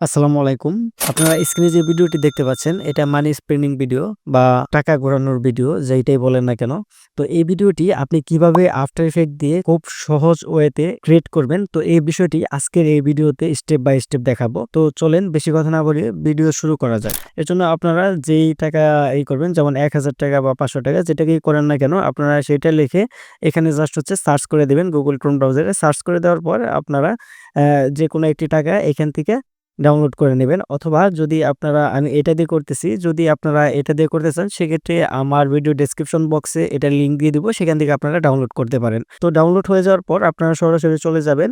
আসসালামু আলাইকুম। আপনারা স্ক্রিনে যে ভিডিওটি দেখতে পাচ্ছেন এটা মানি স্পেন্ডিং ভিডিও বা টাকা ঘোরানোর ভিডিও যেইটাই বলেন না কেন। তো এই ভিডিওটি আপনি কীভাবে আফটার ইফেক্ট দিয়ে খুব সহজ ওয়েতে ক্রিয়েট করবেন তো এই বিষয়টি আজকের এই ভিডিওতে স্টেপ বাই স্টেপ দেখাবো। তো চলেন বেশি কথা না বলে ভিডিও শুরু করা যাক। এর জন্য আপনারা যেই টাকা এই করবেন যেমন ৳১,০০০ বা ৳৫০০ যেটাকেই করেন না কেন আপনারা সেটা লিখে এখানে জাস্ট হচ্ছে সার্চ করে দেবেন গুগল Chrome ব্রাউজারে। সার্চ করে দেওয়ার পর আপনারা অ্যা যেকোনো একটি টাকা এখান থেকে ডাউনলোড করে নেবেন। অথবা যদি আপনারা, আমি এটা দিয়ে করতেছি, যদি আপনারা এটা দিয়ে করতে চান, সেক্ষেত্রে আমার ভিডিও ডেসক্রিপশন বক্সে এটার লিঙ্ক দিয়ে দিব, সেখান থেকে আপনারা ডাউনলোড করতে পারেন। তো ডাউনলোড হয়ে যাওয়ার পর আপনারা সরাসরি চলে যাবেন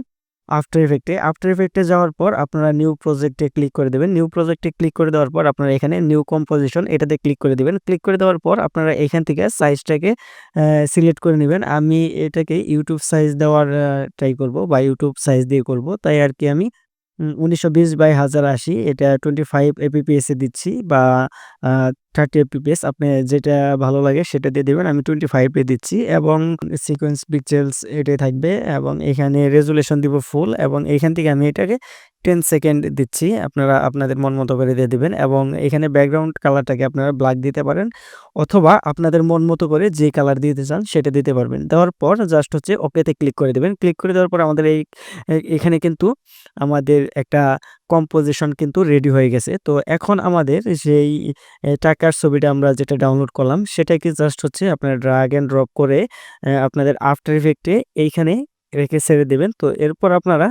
আফটার ইফেক্টে আফটার ইফেক্টে যাওয়ার পর আপনারা নিউ প্রজেক্টে ক্লিক করে দেবেন। নিউ প্রজেক্টে ক্লিক করে দেওয়ার পর আপনারা এখানে নিউ কম্পোজিশন এটাতে ক্লিক করে দিবেন। ক্লিক করে দেওয়ার পর আপনারা এখান থেকে সাইজটাকে সিলেক্ট করে নেবেন। আমি এটাকে ইউটিউব সাইজ দেওয়ার ট্রাই করব বা ইউটিউব সাইজ দিয়ে করব। তাই আর কি আমি উম ১৯২০ বাই ১০৮০ এটা 25 এপিপিএস এ দিচ্ছি বা থার্টি 30 এপিপিএস আপনি যেটা ভালো লাগে সেটা দিয়ে দেবেন, আমি টোয়েন্টি ফাইভে দিচ্ছি এবং সিকোয়েন্স পিকচেলস এটাই থাকবে এবং এখানে রেজুলেশন দিব ফুল এবং এখান থেকে আমি এটাকে 10 সেকেন্ড দিচ্ছি। আপনারা আপনাদের মন মতো করে দিয়ে দেবেন এবং এখানে ব্যাকগ্রাউন্ড কালারটাকে আপনারা ব্ল্যাক দিতে পারেন অথবা আপনাদের মন মতো করে যে কালার দিতে চান সেটা দিতে পারবেন। দেওয়ার পর জাস্ট হচ্ছে ওকেতে ক্লিক করে দেবেন ক্লিক করে দেওয়ার পর আমাদের এই এখানে কিন্তু আমাদের একটা কম্পোজিশন কিন্তু রেডি হয়ে গেছে। তো এখন আমাদের সেই টাকার ছবিটা আমরা যেটা ডাউনলোড করলাম সেটাকে জাস্ট হচ্ছে আপনারা ড্রাগ অ্যান্ড ড্রপ করে আপনাদের আফটার ইফেক্টে এইখানে রেখে ছেড়ে দেবেন তো এরপর আপনারা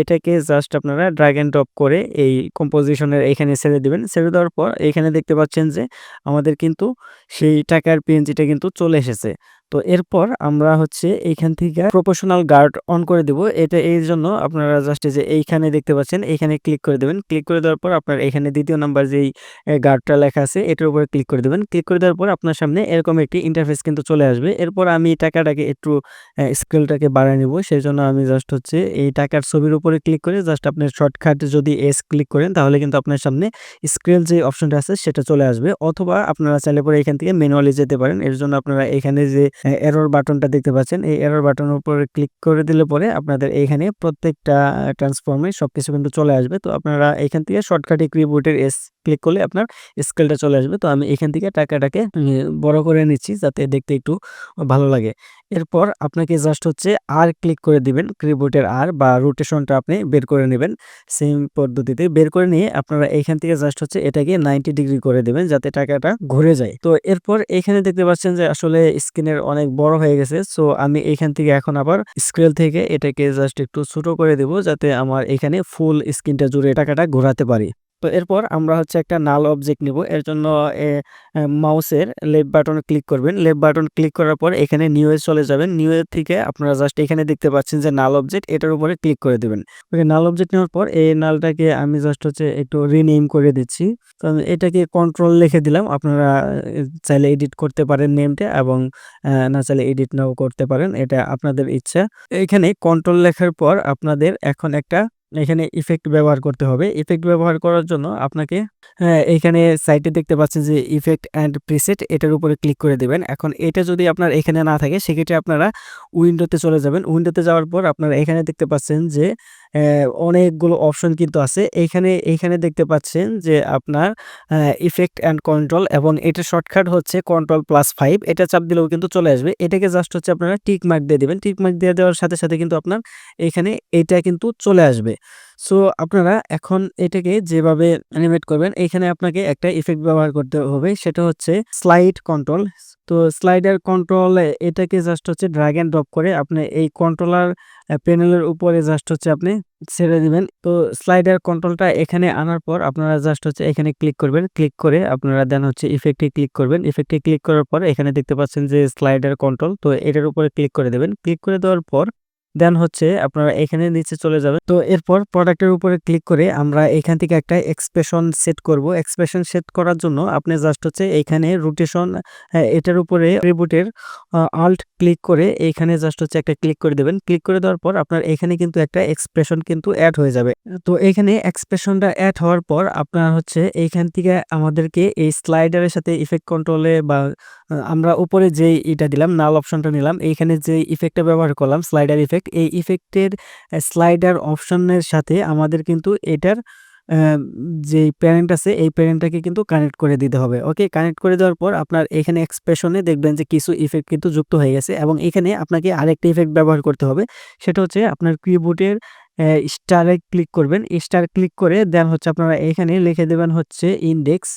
এটাকে জাস্ট আপনারা ড্রাগ অ্যান্ড ড্রপ করে এই কম্পোজিশনের এখানে ছেড়ে দিবেন। ছেড়ে দেওয়ার পর এখানে দেখতে পাচ্ছেন যে আমাদের কিন্তু সেই টাকার পিএনজিটা কিন্তু চলে এসেছে। তো এরপর আমরা হচ্ছে এইখান থেকে প্রপোর্শনাল গার্ড অন করে দিব। এটা এই জন্য আপনারা জাস্ট যে এইখানে দেখতে পাচ্ছেন এইখানে ক্লিক করে দেবেন। ক্লিক করে দেওয়ার পর আপনার এখানে দ্বিতীয় নাম্বার যেই গার্ডটা লেখা আছে, এটার উপরে ক্লিক করে দেবেন ক্লিক করে দেওয়ার পর আপনার সামনে এরকম একটি ইন্টারফেস কিন্তু চলে আসবে। এরপর আমি টাকাটাকে একটু স্কেলটাকে বাড়ায় নেব সেই জন্য আমি জাস্ট হচ্ছে এই টাকার ছবির উপরে ক্লিক করে জাস্ট আপনার শর্টকাট যদি এস ক্লিক করেন, তাহলে কিন্তু আপনার সামনে স্কেল যে অপশনটা আছে, সেটা চলে আসবে। অথবা আপনারা চাইলে পরে এখান থেকে ম্যানুয়ালি যেতে পারেন। এর জন্য আপনারা এখানে যে এরর বাটনটা দেখতে পাচ্ছেন, এই এরর বাটনের উপরে ক্লিক করে দিলে পরে আপনাদের এখানে প্রত্যেকটা ট্রান্সফর্মে সব কিছু কিন্তু চলে আসবে। তো আপনারা এখান থেকে শর্টকাটে কিবোর্ডের এস ক্লিক করলে আপনার স্কেলটা চলে আসবে। তো আমি এখান থেকে টাকাটাকে বড় করে নিচ্ছি যাতে দেখতে একটু ভালো লাগে। এরপর আপনাকে জাস্ট হচ্ছে আর ক্লিক করে দিবেন ক্রিবোর্ডের আর বা রোটেশনটা আপনি বের করে নেবেন সেম পদ্ধতিতে বের করে নিয়ে আপনারা এইখান থেকে জাস্ট হচ্ছে এটাকে 90 ডিগ্রি করে দিবেন যাতে টাকাটা ঘুরে যায়। তো এরপর এখানে দেখতে পাচ্ছেন যে আসলে স্ক্রিনের অনেক বড় হয়ে গেছে। সো আমি এইখান থেকে এখন আবার স্কেল থেকে এটাকে জাস্ট একটু ছোট করে দিব যাতে আমার এখানে ফুল স্ক্রিনটা জুড়ে টাকাটা ঘোরাতে পারি। তো এরপর আমরা হচ্ছে একটা নাল অবজেক্ট নিব। এর জন্য মাউসের লেফট বাটনে ক্লিক করবেন। লেফট বাটন ক্লিক করার পর এখানে নিউ এ চলে যাবেন। নিউ এ থেকে আপনারা জাস্ট এখানে দেখতে পাচ্ছেন যে নাল অবজেক্ট এটার উপরে ক্লিক করে দিবেন। ওকে নাল অবজেক্ট নেওয়ার পর এই নালটাকে আমি জাস্ট হচ্ছে একটু রিনেম করে দিচ্ছি। তো এটাকে কন্ট্রোল লিখে দিলাম। আপনারা চাইলে এডিট করতে পারেন নেমটা এবং না চাইলে এডিট নাও করতে পারেন। এটা আপনাদের ইচ্ছা। এইখানে কন্ট্রোল লেখার পর আপনাদের এখন একটা এখানে ইফেক্ট ব্যবহার করতে হবে। ইফেক্ট ব্যবহার করার জন্য আপনাকে হ্যাঁ, এইখানে সাইডে দেখতে পাচ্ছেন যে ইফেক্ট অ্যান্ড প্রিসেট এটার উপরে ক্লিক করে দেবেন এখন এটা যদি আপনার এখানে না থাকে সেক্ষেত্রে আপনারা উইন্ডোতে চলে যাবেন। উইন্ডোতে যাওয়ার পর আপনারা এখানে দেখতে পাচ্ছেন যে অনেকগুলো অপশন কিন্তু আছে। এইখানে এইখানে দেখতে পাচ্ছেন যে আপনার ইফেক্ট অ্যান্ড কন্ট্রোল এবং এটা শর্টকাট হচ্ছে কন্ট্রোল প্লাস ফাইভ এটা চাপ দিলেও কিন্তু চলে আসবে। এটাকে জাস্ট হচ্ছে আপনারা টিক মার্ক দিয়ে দিবেন। টিক মার্ক দিয়ে দেওয়ার সাথে, সাথে কিন্তু আপনার এখানে এটা কিন্তু চলে আসবে। সো আপনারা এখন এটাকে যেভাবে অ্যানিমেট করবেন এইখানে আপনাকে একটা ইফেক্ট ব্যবহার করতে হবে। সেটা হচ্ছে স্লাইড কন্ট্রোল। তো স্লাইডার কন্ট্রোল এটাকে জাস্ট হচ্ছে ড্রাগ অ্যান্ড ড্রপ করে আপনি এই কন্ট্রোলার প্যানেলের উপরে জাস্ট হচ্ছে আপনি ছেড়ে দিবেন। তো স্লাইডার কন্ট্রোলটা এখানে আনার পর আপনারা জাস্ট হচ্ছে এখানে ক্লিক করবেন। ক্লিক করে আপনারা দেন হচ্ছে ইফেক্টে ক্লিক করবেন। ইফেক্টে ক্লিক করার পর এখানে দেখতে পাচ্ছেন যে স্লাইডার কন্ট্রোল তো এটার উপরে ক্লিক করে দেবেন। ক্লিক করে দেওয়ার পর দেন হচ্ছে আপনারা এখানে নিচে চলে যাবেন। তো এরপর প্রোডাক্টের উপরে ক্লিক করে আমরা এখান থেকে একটা এক্সপ্রেশন সেট করব। এক্সপ্রেশন সেট করার জন্য আপনি জাস্ট হচ্ছে এখানে রোটেশন হ্যাঁ, এটার উপরে রিবুটের আল্ট ক্লিক করে এখানে জাস্ট হচ্ছে একটা ক্লিক করে দেবেন ক্লিক করে দেওয়ার পর আপনার এখানে কিন্তু একটা এক্সপ্রেশন কিন্তু অ্যাড হয়ে যাবে। তো এখানে এক্সপ্রেশনটা অ্যাড হওয়ার পর আপনার হচ্ছে এইখান থেকে আমাদেরকে এই স্লাইডারের সাথে ইফেক্ট কন্ট্রোলে বা আমরা উপরে যেই এটা দিলাম নাল অপশনটা নিলাম। এইখানে যে ইফেক্টটা ব্যবহার করলাম স্লাইডার ইফেক্ট এই ইফেক্টের স্লাইডার অপশনের সাথে আমাদের কিন্তু এটার যে প্যারেন্ট আছে, এই প্যারেন্টটাকে কিন্তু কানেক্ট করে দিতে হবে। ওকে কানেক্ট করে দেওয়ার পর আপনার এখানে এক্সপ্রেশনে দেখবেন যে কিছু ইফেক্ট কিন্তু যুক্ত হয়ে গেছে এবং এখানে আপনাকে আরেকটা ইফেক্ট ব্যবহার করতে হবে। সেটা হচ্ছে আপনার কিবোর্ডের স্টারে ক্লিক করবেন। স্টার ক্লিক করে দেন হচ্ছে আপনারা এখানে লিখে দেবেন হচ্ছে ইন্ডেক্স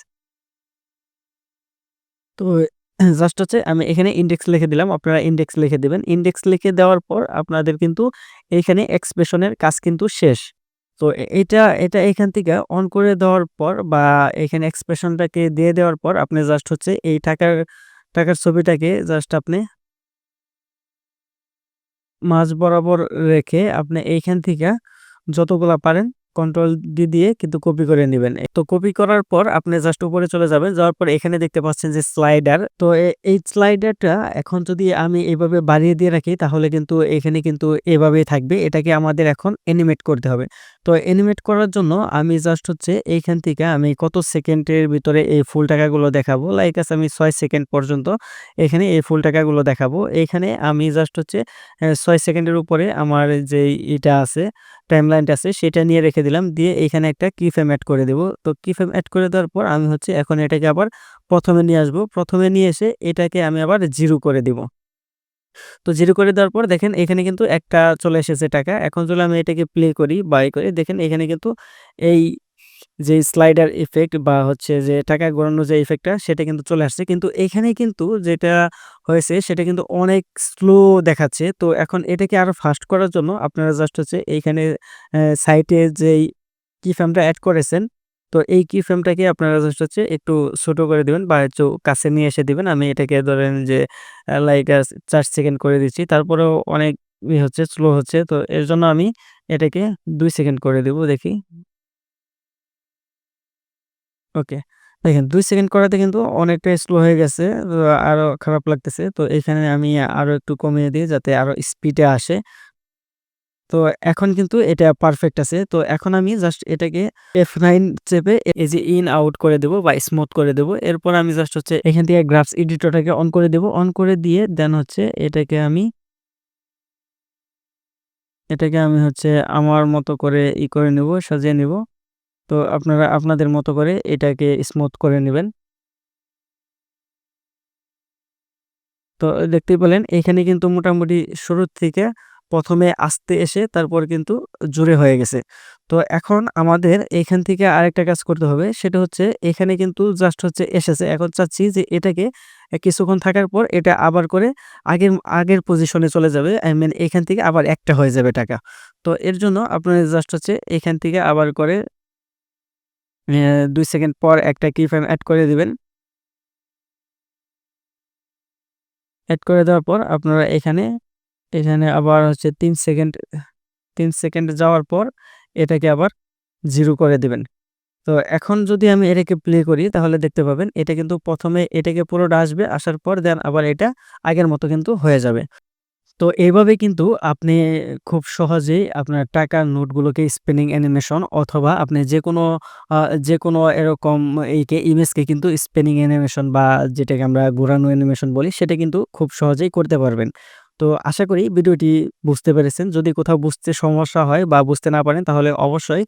তো জাস্ট হচ্ছে আমি এখানে ইন্ডেক্স লিখে দিলাম, আপনারা ইন্ডেক্স লিখে দেবেন। ইন্ডেক্স লিখে দেওয়ার পর আপনাদের কিন্তু এখানে এক্সপ্রেশনের কাজ কিন্তু শেষ। তো এটা এটা এখান থেকে অন করে দেওয়ার পর বা এখানে এক্সপ্রেশনটাকে দিয়ে দেওয়ার পর আপনি জাস্ট হচ্ছে এই টাকার টাকার ছবিটাকে জাস্ট আপনি মাঝ বরাবর রেখে আপনি এইখান থেকে যতগুলা পারেন কন্ট্রোল ডি দিয়ে কিন্তু কপি করে নেবেন। তো কপি করার পর আপনি জাস্ট উপরে চলে যাবেন, যাওয়ার পর এখানে দেখতে পাচ্ছেন যে স্লাইডার তো এই স্লাইডারটা এখন যদি আমি এইভাবে বাড়িয়ে দিয়ে রাখি, তাহলে কিন্তু এখানে কিন্তু এভাবেই থাকবে। এটাকে আমাদের এখন এনিমেট করতে হবে। তো এনিমেট করার জন্য আমি জাস্ট হচ্ছে এইখান থেকে আমি কত সেকেন্ডের ভিতরে এই ফুল টাকাগুলো দেখাবো। লাইক আছে আমি ছয় সেকেন্ড পর্যন্ত এখানে এই ফুল টাকাগুলো দেখাবো। এখানে আমি জাস্ট হচ্ছে ছয় সেকেন্ডের উপরে আমার যে এটা আছে টাইমলাইনটা আছে, সেটা নিয়ে রেখে দিলাম, দিয়ে এখানে একটা কি অ্যাড করে দেব। তো কি অ্যাড করে দেওয়ার পর আমি হচ্ছে এখন এটাকে আবার প্রথমে নিয়ে আসব। প্রথমে নিয়ে এসে এটাকে আমি আবার জিরো করে দিব। তো জিরো করে দেওয়ার পর দেখেন এখানে কিন্তু একটা চলে এসেছে টাকা। এখন চলে আমি এটাকে প্লে করি বাই করি। দেখেন এখানে কিন্তু এই যে স্লাইডার ইফেক্ট বা হচ্ছে যে টাকা গড়ানোর যে ইফেক্টটা সেটা কিন্তু চলে আসছে। কিন্তু এখানে কিন্তু যেটা হয়েছে, সেটা কিন্তু অনেক স্লো দেখাচ্ছে। তো এখন এটাকে আরও ফাস্ট করার জন্য আপনারা জাস্ট হচ্ছে এইখানে সাইটে যেই কি ফ্রেমটা অ্যাড করেছেন, তো এই কি ফ্রেমটাকে আপনারা জাস্ট হচ্ছে একটু ছোট করে দিবেন বা একটু কাছে নিয়ে এসে দিবেন। আমি এটাকে ধরেন যে লাইক চার সেকেন্ড করে দিচ্ছি। তারপরেও অনেক হচ্ছে স্লো হচ্ছে। তো এর জন্য আমি এটাকে দুই সেকেন্ড করে দেব, দেখি। ওকে। দেখেন, দুই সেকেন্ড করাতে কিন্তু অনেকটা স্লো হয়ে গেছে আরও খারাপ লাগতেছে। তো এখানে আমি আরও একটু কমিয়ে দিই যাতে আরও স্পিডে আসে। তো এখন কিন্তু এটা পারফেক্ট আছে। তো এখন আমি জাস্ট এটাকে এফ নাইন চেপে এই যে ইন আউট করে দেবো বা স্মুথ করে দেবো। এরপর আমি জাস্ট হচ্ছে এখান থেকে গ্রাফস এডিটরটাকে অন করে দেবো। অন করে দিয়ে দেন হচ্ছে এটাকে আমি এটাকে আমি হচ্ছে আমার মতো করে ই করে নেব, সাজিয়ে নেব। তো আপনারা আপনাদের মতো করে এটাকে স্মুথ করে নেবেন। তো দেখতেই পেলেন, এখানে কিন্তু মোটামুটি শুরুর থেকে প্রথমে আসতে এসে তারপর কিন্তু জোরে হয়ে গেছে। তো এখন আমাদের এখান থেকে আরেকটা কাজ করতে হবে, সেটা হচ্ছে এখানে কিন্তু জাস্ট হচ্ছে এসেছে। এখন চাচ্ছি যে এটাকে কিছুক্ষণ থাকার পর এটা আবার করে আগের আগের পজিশনে চলে যাবে। আই মিন এখান থেকে আবার একটা হয়ে যাবে টাকা। তো এর জন্য আপনার জাস্ট হচ্ছে এখান থেকে আবার করে দুই সেকেন্ড পর একটা কি ফ্রেম অ্যাড করে দিবেন। অ্যাড করে দেওয়ার পর আপনারা এখানে এখানে আবার হচ্ছে তিন সেকেন্ড তিন সেকেন্ড যাওয়ার পর এটাকে আবার জিরো করে দিবেন। তো এখন যদি আমি এটাকে প্লে করি, তাহলে দেখতে পাবেন এটা কিন্তু প্রথমে এটাকে পুরোটা আসবে, আসার পর দেন আবার এটা আগের মতো কিন্তু হয়ে যাবে। তো এইভাবে কিন্তু আপনি খুব সহজেই আপনার টাকার নোটগুলোকে স্পিনিং অ্যানিমেশন অথবা আপনি যে কোনো যে কোনো এরকম এইকে ইমেজকে কিন্তু স্পিনিং অ্যানিমেশন বা যেটাকে আমরা ঘোরানো অ্যানিমেশন বলি, সেটা কিন্তু খুব সহজেই করতে পারবেন। তো আশা করি ভিডিওটি বুঝতে পেরেছেন। যদি কোথাও বুঝতে সমস্যা হয় বা বুঝতে না পারেন, তাহলে অবশ্যই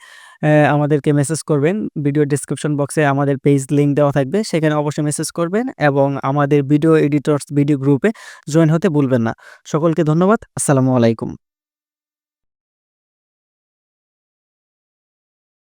আমাদেরকে মেসেজ করবেন। ভিডিও ডিসক্রিপশন বক্সে আমাদের পেজ লিঙ্ক দেওয়া থাকবে। সেখানে অবশ্যই মেসেজ করবেন এবং আমাদের ভিডিও এডিটর্স ভিডিও গ্রুপে জয়েন হতে ভুলবেন না। সকলকে ধন্যবাদ। আসসালামু আলাইকুম।